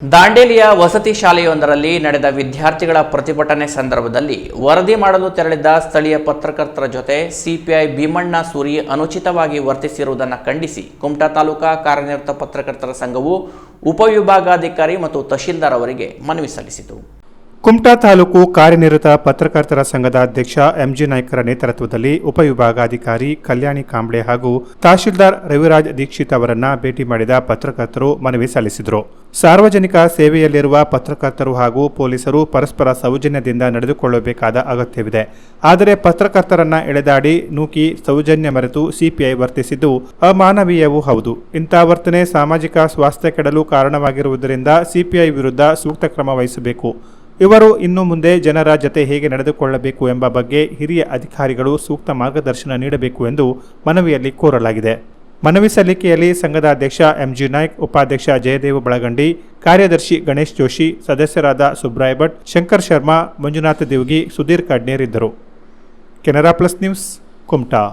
ದಾಂಡೇಲಿಯ ವಸತಿ ಶಾಲೆಯೊಂದರಲ್ಲಿ ನಡೆದ ವಿದ್ಯಾರ್ಥಿಗಳ ಪ್ರತಿಭಟನೆ ಸಂದರ್ಭದಲ್ಲಿ ವರದಿ ಮಾಡಲು ತೆರಳಿದ್ದ ಸ್ಥಳೀಯ ಪತ್ರಕರ್ತರ ಜೊತೆ ಸಿಪಿಐ ಭೀಮಣ್ಣ ಸೂರಿ ಅನುಚಿತವಾಗಿ ವರ್ತಿಸಿರುವುದನ್ನು ಖಂಡಿಸಿ ಕುಮಟಾ ತಾಲೂಕಾ ಕಾರ್ಯನಿರತ ಪತ್ರಕರ್ತರ ಸಂಘವು ಉಪವಿಭಾಗಾಧಿಕಾರಿ ಮತ್ತು ತಹಶೀಲ್ದಾರ್ ಅವರಿಗೆ ಮನವಿ ಸಲ್ಲಿಸಿತು. ಕುಮಟಾ ತಾಲೂಕು ಕಾರ್ಯನಿರತ ಪತ್ರಕರ್ತರ ಸಂಘದ ಅಧ್ಯಕ್ಷ ಎಂಜಿ ನಾಯ್ಕರ ನೇತೃತ್ವದಲ್ಲಿ ಉಪವಿಭಾಗಾಧಿಕಾರಿ ಕಲ್ಯಾಣಿ ಕಾಂಬ್ಳೆ ಹಾಗೂ ತಹಶೀಲ್ದಾರ್ ರವಿರಾಜ್ ದೀಕ್ಷಿತ್ ಅವರನ್ನ ಭೇಟಿ ಮಾಡಿದ ಪತ್ರಕರ್ತರು ಮನವಿ ಸಲ್ಲಿಸಿದರು. ಸಾರ್ವಜನಿಕ ಸೇವೆಯಲ್ಲಿರುವ ಪತ್ರಕರ್ತರು ಹಾಗೂ ಪೊಲೀಸರು ಪರಸ್ಪರ ಸೌಜನ್ಯದಿಂದ ನಡೆದುಕೊಳ್ಳಬೇಕಾದ ಅಗತ್ಯವಿದೆ. ಆದರೆ ಪತ್ರಕರ್ತರನ್ನ ಎಳೆದಾಡಿ ನೂಕಿ ಸೌಜನ್ಯ ಮರೆತು ಸಿಪಿಐ ವರ್ತಿಸಿದ್ದು ಅಮಾನವೀಯವೂ ಹೌದು. ಇಂಥ ವರ್ತನೆ ಸಾಮಾಜಿಕ ಸ್ವಾಸ್ಥ್ಯ ಕೆಡಲು ಕಾರಣವಾಗಿರುವುದರಿಂದ ಸಿಪಿಐ ವಿರುದ್ಧ ಸೂಕ್ತ ಕ್ರಮ ವಹಿಸಬೇಕು. ಇವರು ಇನ್ನು ಮುಂದೆ ಜನರ ಜತೆ ಹೇಗೆ ನಡೆದುಕೊಳ್ಳಬೇಕು ಎಂಬ ಬಗ್ಗೆ ಹಿರಿಯ ಅಧಿಕಾರಿಗಳು ಸೂಕ್ತ ಮಾರ್ಗದರ್ಶನ ನೀಡಬೇಕು ಎಂದು ಮನವಿಯಲ್ಲಿ ಕೋರಲಾಗಿದೆ. ಮನವಿ ಸಲ್ಲಿಕೆಯಲ್ಲಿ ಸಂಘದ ಅಧ್ಯಕ್ಷ ಎಂಜಿ ನಾಯ್ಕ್, ಉಪಾಧ್ಯಕ್ಷ ಜಯದೇವ ಬಳಗಂಡಿ, ಕಾರ್ಯದರ್ಶಿ ಗಣೇಶ್ ಜೋಶಿ, ಸದಸ್ಯರಾದ ಸುಬ್ರಾಯ್ ಭಟ್ ಶಂಕರ್ ಶರ್ಮಾ, ಮಂಜುನಾಥ ದೇವ್ಗಿ, ಸುಧೀರ್ ಕಾಡ್ನೇರ್ ಇದ್ದರು. Canara plus news, Kumta.